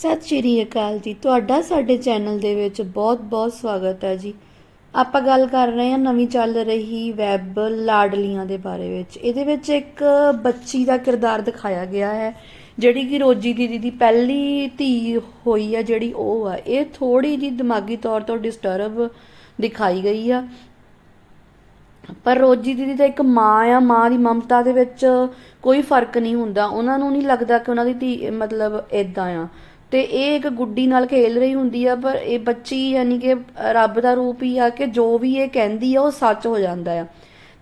ਸਤਿ ਸ਼੍ਰੀ ਅਕਾਲ ਜੀ। ਤੁਹਾਡਾ ਸਾਡੇ ਚੈਨਲ ਦੇ ਵਿੱਚ ਬਹੁਤ-ਬਹੁਤ ਸਵਾਗਤ ਹੈ ਜੀ। ਆਪਾਂ ਗੱਲ ਕਰ ਰਹੇ ਹਾਂ ਨਵੀਂ ਚੱਲ ਰਹੀ ਵੈਬ ਲਾਡਲੀਆਂ ਦੇ ਬਾਰੇ ਵਿੱਚ। ਇਹਦੇ ਵਿੱਚ ਇੱਕ ਬੱਚੀ ਦਾ ਕਿਰਦਾਰ ਦਿਖਾਇਆ ਗਿਆ ਹੈ, ਜਿਹੜੀ ਕਿ ਰੋਜੀ ਦੀਦੀ ਦੀ ਪਹਿਲੀ ਧੀ ਹੋਈ ਆ, ਜਿਹੜੀ ਉਹ ਆ। ਇਹ ਥੋੜੀ ਜਿਹੀ ਦਿਮਾਗੀ ਤੌਰ ਤੋਂ ਡਿਸਟਰਬ ਦਿਖਾਈ ਗਈ ਆ। ਪਰ ਰੋਜੀ ਦੀਦੀ ਤਾਂ ਇੱਕ ਮਾਂ ਆ, ਮਾਂ ਦੀ ਮਮਤਾ ਦੇ ਵਿੱਚ ਕੋਈ ਫ਼ਰਕ ਨਹੀਂ ਹੁੰਦਾ। ਉਹਨਾਂ ਨੂੰ ਨਹੀਂ ਲੱਗਦਾ ਕਿ ਉਹਨਾਂ ਦੀ ਧੀ ਮਤਲਬ ਇਦਾਂ ਆ। ਤੇ ਇਹ ਇੱਕ ਗੁੱਡੀ ਨਾਲ ਖੇਲ ਰਹੀ ਹੁੰਦੀ ਆ, ਪਰ ਇਹ ਬੱਚੀ ਯਾਨੀ ਕਿ ਰੱਬ ਦਾ ਰੂਪ ਹੀ ਆ ਕਿ ਜੋ ਵੀ ਇਹ ਕਹਿੰਦੀ ਆ, ਉਹ ਸੱਚ ਹੋ ਜਾਂਦਾ ਆ।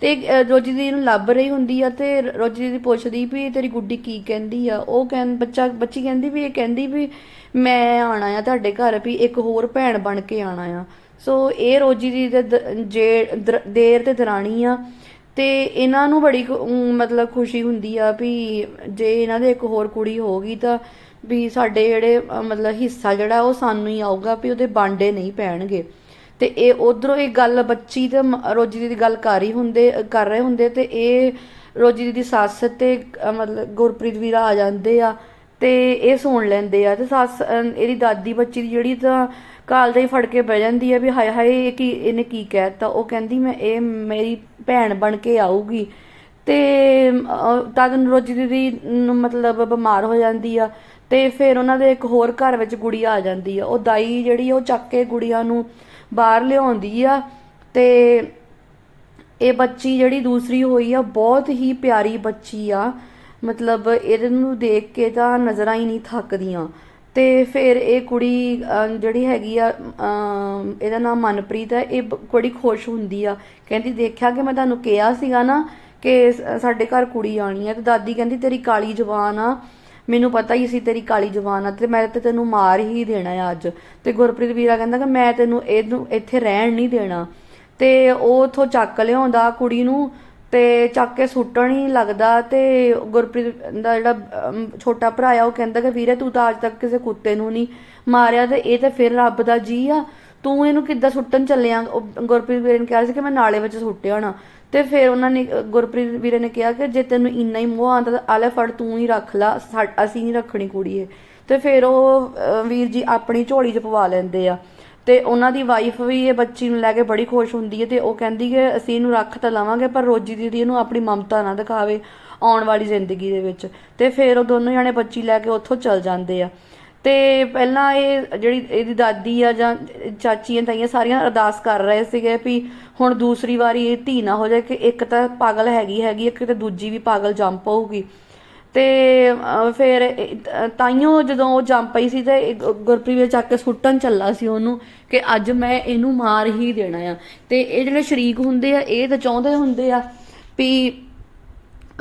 ਤੇ ਰੋਜੀ ਦੀਦੀ ਨੂੰ ਲੱਭ ਰਹੀ ਹੁੰਦੀ ਆ ਤੇ ਰੋਜੀ ਦੀਦੀ ਪੁੱਛਦੀ ਵੀ ਤੇਰੀ ਗੁੱਡੀ ਕੀ ਕਹਿੰਦੀ ਆ? ਉਹ ਕਹਿੰ, ਬੱਚਾ, ਬੱਚੀ ਕਹਿੰਦੀ ਵੀ ਇਹ ਕਹਿੰਦੀ ਵੀ ਮੈਂ ਆਣਾ ਆ ਤੁਹਾਡੇ ਘਰ ਵੀ ਇੱਕ ਹੋਰ ਭੈਣ ਬਣ ਕੇ ਆਣਾ ਆ। ਸੋ ਇਹ ਰੋਜੀ ਦੀ ਦੇ ਦ- ਜੇ ਦੇਰ ਤੇ ਦਰਾਣੀ ਆ। ਤੇ ਇਹਨਾਂ ਨੂੰ ਬੜੀ ਮਤਲਬ ਖੁਸ਼ੀ ਹੁੰਦੀ ਆ ਵੀ ਜੇ ਇਹਨਾਂ ਦੇ ਇੱਕ ਹੋਰ ਕੁੜੀ ਹੋਗੀ ਤਾਂ ਵੀ ਸਾਡੇ ਜਿਹੜੇ ਮਤਲਬ ਹਿੱਸਾ ਜਿਹੜਾ ਉਹ ਸਾਨੂੰ ਹੀ ਆਊਗਾ ਵੀ ਉਹਦੇ ਬਾਂਡੇ ਨਹੀਂ ਪੈਣਗੇ। ਤੇ ਇਹ ਉਧਰੋਂ ਇਹ ਗੱਲ ਬੱਚੀ ਤੇ ਮ- ਰੋਜੀ ਦੀ ਗੱਲ ਕਰ ਰਹੀ ਹੁੰਦੇ, ਕਰ ਰਹੇ ਹੁੰਦੇ ਤੇ ਇਹ ਰੋਜੀ ਦੀ ਸੱਸ ਤੇ ਮਤਲਬ ਗੁਰਪ੍ਰੀਤ ਵੀਰਾ ਆ ਜਾਂਦੇ ਆ ਤੇ ਇਹ ਸੁਣ ਲੈਂਦੇ ਆ ਤੇ ਸੱਸ ਇਹਦੀ ਦਾਦੀ ਬੱਚੀ ਦੀ ਜਿਹੜੀ ਤਾਂ ਕਾਲ ਦਾ ਹੀ ਫੜ ਕੇ ਬਹਿ ਜਾਂਦੀ ਆ ਵੀ ਹਾਏ ਹਾਏ ਇਹ ਕੀ ਇਹਨੇ ਕੀ ਕਹਿਤਾ ਉਹ ਕਹਿੰਦੀ ਮੈਂ ਇਹ ਮੇਰੀ ਭੈਣ ਬਣ ਕੇ ਆਊਗੀ। ਤੇ ਤਦ ਨੂੰ ਦੀਦੀ ਮਤਲਬ ਬਿਮਾਰ ਹੋ ਜਾਂਦੀ ਆ ਤੇ ਫਿਰ ਉਹਨਾਂ ਦੇ ਇੱਕ ਹੋਰ ਘਰ ਵਿੱਚ ਗੁੜੀਆ ਆ ਜਾਂਦੀ ਆ। ਉਹ ਦਾਈ ਜਿਹੜੀ ਆ, ਉਹ ਚੱਕ ਕੇ ਗੁੜੀਆ ਨੂੰ ਬਾਹਰ ਲਿਆਉਂਦੀ ਆ ਤੇ ਇਹ ਬੱਚੀ ਜਿਹੜੀ ਦੂਸਰੀ ਹੋਈ ਆ ਬਹੁਤ ਹੀ ਪਿਆਰੀ ਬੱਚੀ ਆ। ਮਤਲਬ ਇਹਦੇ ਨੂੰ ਦੇਖ ਕੇ ਤਾਂ ਨਜ਼ਰਾਂ ਹੀ ਨਹੀਂ ਥੱਕਦੀਆਂ। ਤੇ ਫਿਰ ਇਹ ਕੁੜੀ ਜਿਹੜੀ ਹੈਗੀ ਆ ਇਹਦਾ ਨਾਮ ਮਨਪ੍ਰੀਤ ਹੈ, ਇਹ ਬ- ਬੜੀ ਖੁਸ਼ ਹੁੰਦੀ ਆ। ਕਹਿੰਦੀ ਦੇਖਿਆ ਕਿ ਮੈਂ ਤੁਹਾਨੂੰ ਕਿਹਾ ਸੀਗਾ ਨਾ ਕਿ ਸਾਡੇ ਘਰ ਕੁੜੀ ਆਣੀ ਹੈ ਤੇ ਦਾਦੀ ਕਹਿੰਦੀ ਤੇਰੀ ਕਾਲੀ ਜ਼ੁਬਾਨ ਆ। ਮੈਨੂੰ ਪਤਾ ਹੀ ਸੀ ਤੇਰੀ ਕਾਲੀ ਜ਼ੁਬਾਨ ਆ ਤੇ ਮੈਂ ਤੇ ਤੈਨੂੰ ਮਾਰ ਹੀ ਦੇਣਾ ਆ ਅੱਜ। ਤੇ ਗੁਰਪ੍ਰੀਤ ਵੀਰਾ ਕਹਿੰਦਾ ਕਿ ਮੈਂ ਤੈਨੂੰ ਇਹਨੂੰ ਇੱਥੇ ਰਹਿਣ ਨਹੀਂ ਦੇਣਾ। ਤੇ ਉਹ ਉਥੋਂ ਚੱਕ ਲਿਆਉਂਦਾ ਕੁੜੀ ਨੂੰ ਤੇ ਚੱਕ ਕੇ ਸੁੱਟਣ ਹੀ ਲੱਗਦਾ ਤੇ ਗੁਰਪ੍ਰੀਤ ਦਾ ਜਿਹੜਾ ਛੋਟਾ ਭਰਾ ਆ, ਉਹ ਕਹਿੰਦਾ ਕਿ ਵੀਰੇ ਤੂੰ ਤਾਂ ਅੱਜ ਤੱਕ ਕਿਸੇ ਕੁੱਤੇ ਨੂੰ ਨਹੀਂ ਮਾਰਿਆ ਤੇ ਇਹ ਤਾਂ ਫਿਰ ਰੱਬ ਦਾ ਜੀ ਆ। ਤੂੰ ਇਹਨੂੰ ਕਿੱਦਾਂ ਸੁੱਟਣ ਚੱਲਿਆ? ਗੁਰਪ੍ਰੀਤ ਵੀਰੇ ਨੇ ਕਿਹਾ ਸੀ ਕਿ ਮੈਂ ਨਾਲੇ ਵਿੱਚ ਸੁੱਟਿਆ ਹੋਣਾ। ਤੇ ਫਿਰ ਉਹਨਾਂ ਨੇ, ਗੁਰਪ੍ਰੀਤ ਵੀਰੇ ਨੇ ਕਿਹਾ ਕਿ ਜੇ ਤੈਨੂੰ ਇੰਨਾ ਹੀ ਮੋਹ ਆਂਦਾ ਤਾਂ ਆਲੇ ਫੜ ਤੂੰ ਹੀ ਰੱਖ ਲਾ, ਸਾ- ਅਸੀਂ ਨਹੀਂ ਰੱਖਣੀ ਕੁੜੀ ਇਹ। ਤੇ ਫਿਰ ਉਹ ਵੀਰ ਜੀ ਆਪਣੀ ਝੋਲੀ 'ਚ ਪਵਾ ਲੈਂਦੇ ਆ। ਤੇ ਉਹਨਾਂ ਦੀ ਵਾਈਫ ਵੀ ਇਹ ਬੱਚੀ ਨੂੰ ਲੈ ਕੇ ਬੜੀ ਖੁਸ਼ ਹੁੰਦੀ ਹੈ ਤੇ ਉਹ ਕਹਿੰਦੀ ਕਿ ਅਸੀਂ ਇਹਨੂੰ ਰੱਖ ਤਾਂ ਲਵਾਂਗੇ, ਪਰ ਰੋਜੀ ਦੀਦੀ ਇਹਨੂੰ ਆਪਣੀ ਮਮਤਾ ਨਾ ਦਿਖਾਵੇ ਆਉਣ ਵਾਲੀ ਜ਼ਿੰਦਗੀ ਦੇ ਵਿੱਚ। ਤੇ ਫਿਰ ਉਹ ਦੋਨੋਂ ਜਣੇ ਬੱਚੀ ਲੈ ਕੇ ਉੱਥੋਂ ਚਲ ਜਾਂਦੇ ਆ। ਤੇ ਪਹਿਲਾਂ ਇਹ ਜਿਹੜੀ ਇਹਦੀ ਦਾਦੀ ਆ ਜਾਂ ਚਾਚੀਆਂ ਤਾਈਆਂ ਸਾਰੀਆਂ ਅਰਦਾਸ ਕਰ ਰਹੇ ਸੀਗੇ ਵੀ ਹੁਣ ਦੂਸਰੀ ਵਾਰੀ ਇਹ ਧੀ ਨਾ ਹੋ ਜਾਏ ਕਿ ਇੱਕ ਤਾਂ ਪਾਗਲ ਹੈਗੀ ਹੈਗੀ, ਇੱਕ ਤੇ ਦੂਜੀ ਵੀ ਪਾਗਲ ਜੰਮ ਪਊਗੀ ਤੇ ਫਿਰ, ਇਹ- ਤਾਈਓ ਜਦੋਂ ਉਹ ਜੰਮ ਪਈ ਸੀ ਤੇ ਗੁਰਪ੍ਰੀਤ ਵਿੱਚ ਚੱਕ ਕੇ ਸੁੱਟਣ ਚੱਲਾ ਸੀ ਉਹਨੂੰ ਕਿ ਅੱਜ ਮੈਂ ਇਹਨੂੰ ਮਾਰ ਹੀ ਦੇਣਾ ਆ। ਤੇ ਇਹ ਜਿਹੜੇ ਸ਼ਰੀਕ ਹੁੰਦੇ ਆ, ਇਹ ਤਾਂ ਚਾਹੁੰਦੇ ਹੁੰਦੇ ਆ ਵੀ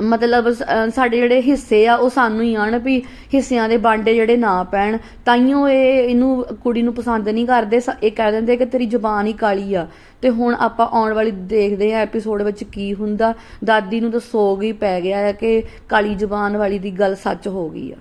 ਮਤਲਬ ਸ- ਸਾਡੇ ਜਿਹੜੇ ਹਿੱਸੇ ਆ, ਉਹ ਸਾਨੂੰ ਹੀ ਆਉਣ ਵੀ ਹਿੱਸਿਆਂ ਦੇ ਬਾਂਡੇ ਜਿਹੜੇ ਨਾ ਪੈਣ। ਤਾਈਓ ਇਹ, ਇਹਨੂੰ ਕੁੜੀ ਨੂੰ ਪਸੰਦ ਨਹੀਂ ਕਰਦੇ। ਸ- ਇਹ ਕਹਿ ਦਿੰਦੇ ਕਿ ਤੇਰੀ ਜ਼ੁਬਾਨ ਹੀ ਕਾਲੀ ਆ। ਤੇ ਹੁਣ ਆਪਾਂ ਆਉਣ ਵਾਲੀ ਦੇਖਦੇ ਆ ਐਪੀਸੋਡ ਵਿੱਚ ਕੀ ਹੁੰਦਾ। ਦਾਦੀ ਨੂੰ ਤਾਂ ਸੋਗ ਹੀ ਪੈ ਗਿਆ ਹੈ ਕਿ ਕਾਲੀ ਜ਼ੁਬਾਨ ਵਾਲੀ ਦੀ ਗੱਲ ਸੱਚ ਹੋ ਗਈ ਆ।